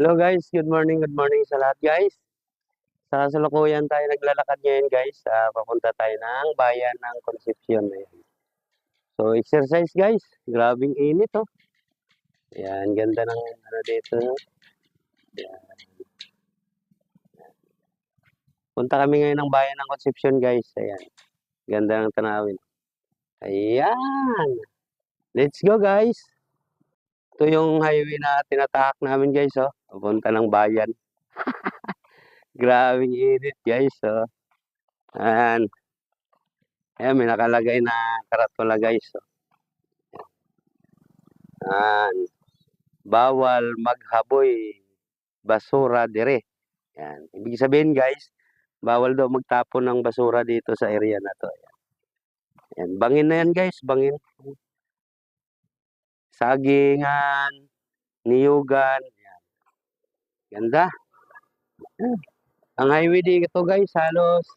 Hello guys, good morning, good morning sa lahat guys. Sa kasalukuyan tayo naglalakad ngayon guys. Ah, papunta tayo ng bayan ng Concepcion. Ayan. So exercise guys, grabing init oh. Ayan, ganda ng ano dito. no? Ayan. Punta kami ngayon ng bayan ng Concepcion guys. Ayan. Ganda ng tanawin. Ayan. Let's go guys. Ito yung highway na tinatahak namin guys oh. Papunta ng bayan. Grabing init guys oh. Ayan. Ayan, may nakalagay na karatola guys oh. Ayan. Bawal maghaboy basura dire. Ayan. Ibig sabihin guys, bawal daw magtapon ng basura dito sa area na to. Ayan. Ayan. Bangin na yan guys, bangin. Sagingan, niyugan. Ayan. Ganda. Ayan. Ang highway dito guys, halos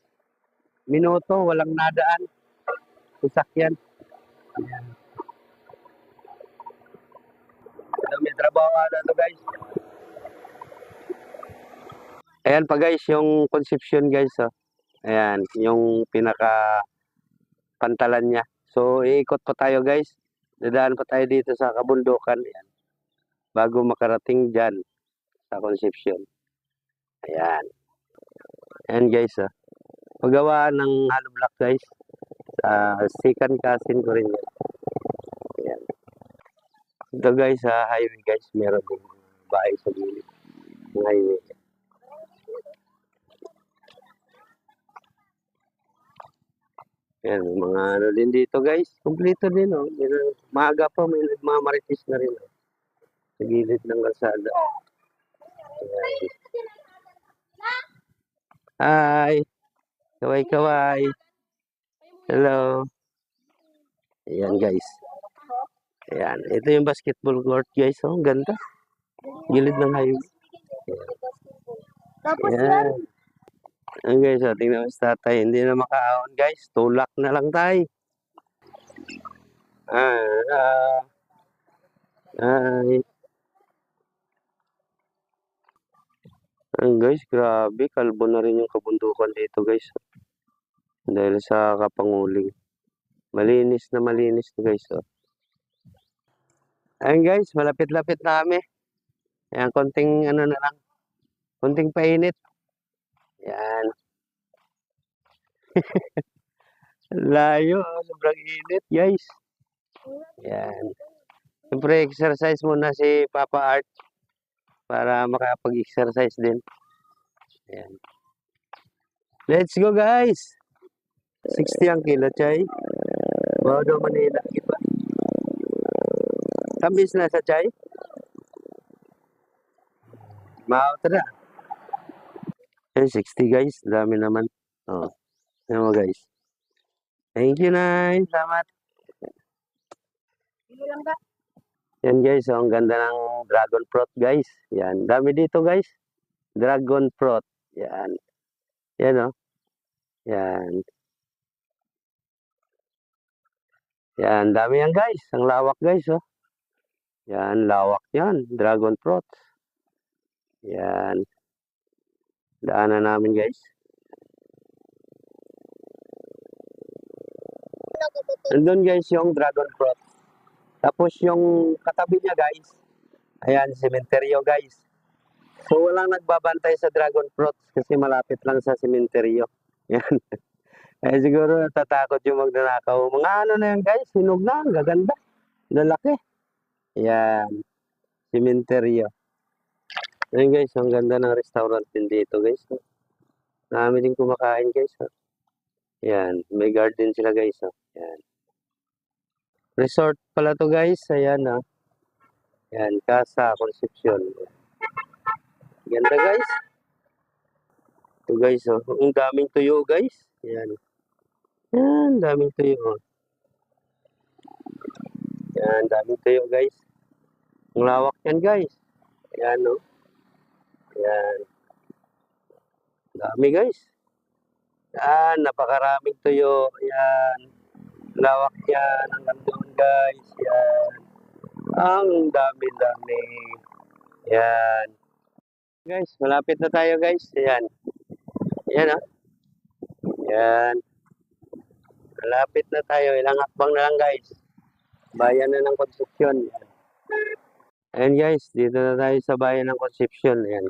minuto, walang nadaan. Sasakyan. Ayan. Ito, may trabaho na to guys. Ayan pa guys, yung conception guys. Oh. Ayan, yung pinaka pantalan niya. So, iikot pa tayo guys. Dadaan pa tayo dito sa kabundukan. Ayan. Bago makarating dyan sa conception. Ayan. Ayan guys. Oh. Paggawa ng hollow block guys. Sa second cousin ko rin yan. Ayan. Ito guys sa highway guys. Meron din bahay sa gilid. Highway. Ayan, may mga ano din dito guys. Kompleto din oh. May maaga pa may nagmamaritis na rin oh. Sa gilid ng kalsada. Ayan. Hi! Kaway kaway! Hello! Ayan guys. Ayan. Ito yung basketball court guys. Oh, ganda. Gilid ng highway. Tapos yan, Ayan. Guys, oh, tingnan mo si tatay. Hindi na makaahon guys. Tulak na lang tayo. Ah, ah. Ay. Ayan guys, grabe. Kalbo na rin yung kabundukan dito guys. Dahil sa kapanguling. Malinis na malinis na guys. Oh. Ayan guys, malapit-lapit na kami. Ayan, konting ano na lang. Konting painit. Yan. Layo, oh, sobrang init, guys. Yan. Siyempre, exercise muna si Papa Art para makapag-exercise din. Yan. Let's go, guys! 60 ang kilo, chay. Bado Manila, iba. Kambis na sa chay. Mao na. Ayan, 60 guys. Dami naman. Oh. Ayan mo guys. Thank you, Nay. Salamat. Sige lang ba? Yan guys, oh, ang ganda ng dragon fruit guys. Yan, dami dito guys. Dragon fruit. Yan. Yan oh. Yan. Yan, dami yan guys. Ang lawak guys oh. Yan, lawak yan. Dragon fruit. Yan. Daanan namin guys. Nandun guys yung dragon fruit. Tapos yung katabi niya guys, ayan, sementeryo guys. So walang nagbabantay sa dragon fruit kasi malapit lang sa sementeryo. Yan. eh siguro natatakot yung magnanakaw. Mga ano na yan guys, hinog na, gaganda. Lalaki. Yan. Sementeryo. Ayun guys, ang ganda ng restaurant din dito guys. oh. Marami din kumakain guys. oh. May garden sila guys. oh. Resort pala to guys. Ayan ah. Yan, Casa Concepcion. Ganda guys. Ito guys oh. Ang daming tuyo guys. Yan. Yan, daming tuyo. oh. Yan, daming tuyo guys. Ang lawak yan guys. Yan oh. Yan. Dami guys. Yan, napakaraming tuyo. Yan. Lawak yan. Ang doon guys. Yan. Ang dami-dami. Yan. Guys, malapit na tayo guys. Ayan. Ayan ah. Ayan. Malapit na tayo. Ilang hakbang na lang guys. Bayan na ng Concepcion. Ayan guys, dito na tayo sa bayan ng Concepcion. Ayan.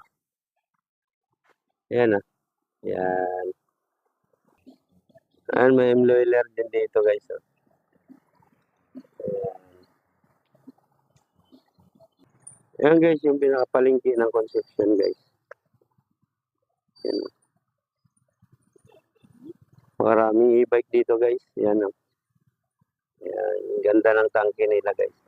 Ayan ah. Ayan. Ayan, may employer din dito guys. Oh. Ayan guys, yung pinakapalingki ng Concepcion guys. Ayan. oh. Maraming e-bike dito guys. Ayan. oh. Ayan. Ganda ng tangke nila guys.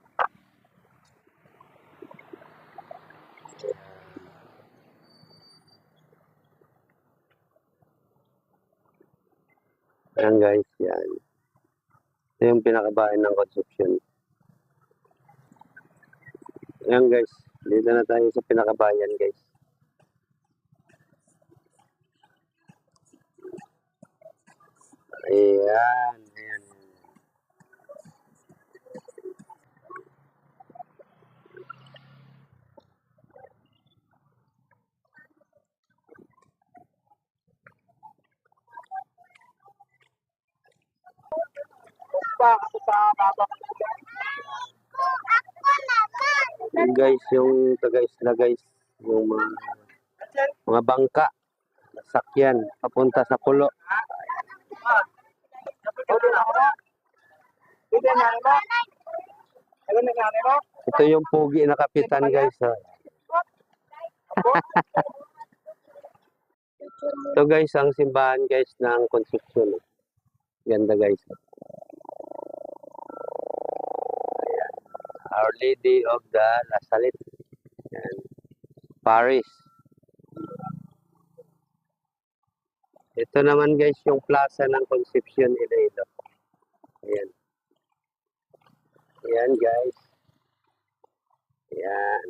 Ayan guys, yan. Ito yung pinakabahay ng Concepcion. Ayan guys, dito na tayo sa pinakabayan guys. Ayan, ayan. Ayan guys, yung taga isla guys, yung mga, mga bangka, sakyan, papunta sa pulo. Ito yung pugi na kapitan guys. ah. Ito guys, ang simbahan guys ng Concepcion. Ganda guys. Our Lady of the La Salette. Ayan. Paris. Ito naman guys yung plaza ng Concepcion Iloilo. Ayan. Ayan guys. Ayan.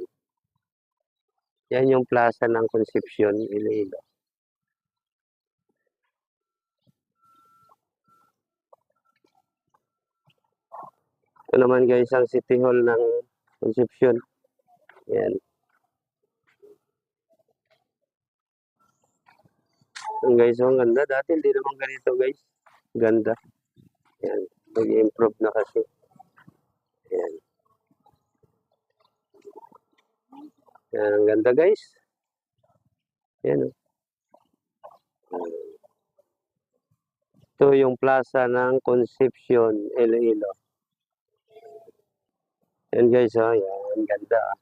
Yan yung plaza ng Concepcion Iloilo. Ito naman guys ang City Hall ng Concepcion. Ayan. Ang guys, oh, ang ganda. Dati hindi naman ganito guys. Ganda. Ayan. Nag-improve na kasi. Ayan. Ayan, ang ganda guys. Ayan. oh. Ito yung plaza ng Concepcion, Iloilo. Yan guys, oh, yan, ganda. ah.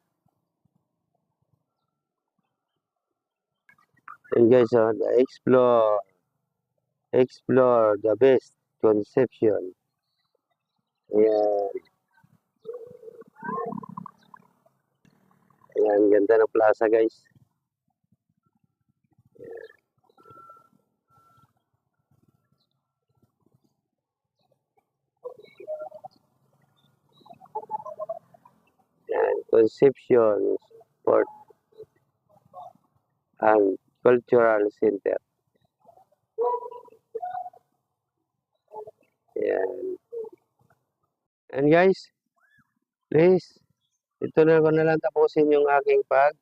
Yan guys, oh, the explore, explore the best conception. Ayan. Ayan, ganda ng plaza guys. Ayan, Concepcion Sport and Cultural Center. Ayan. And guys, please, ito na ko na lang tapusin yung aking pag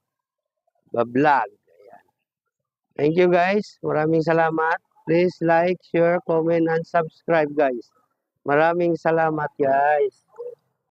vlog. Ayan. Thank you guys. Maraming salamat. Please like, share, comment, and subscribe guys. Maraming salamat guys.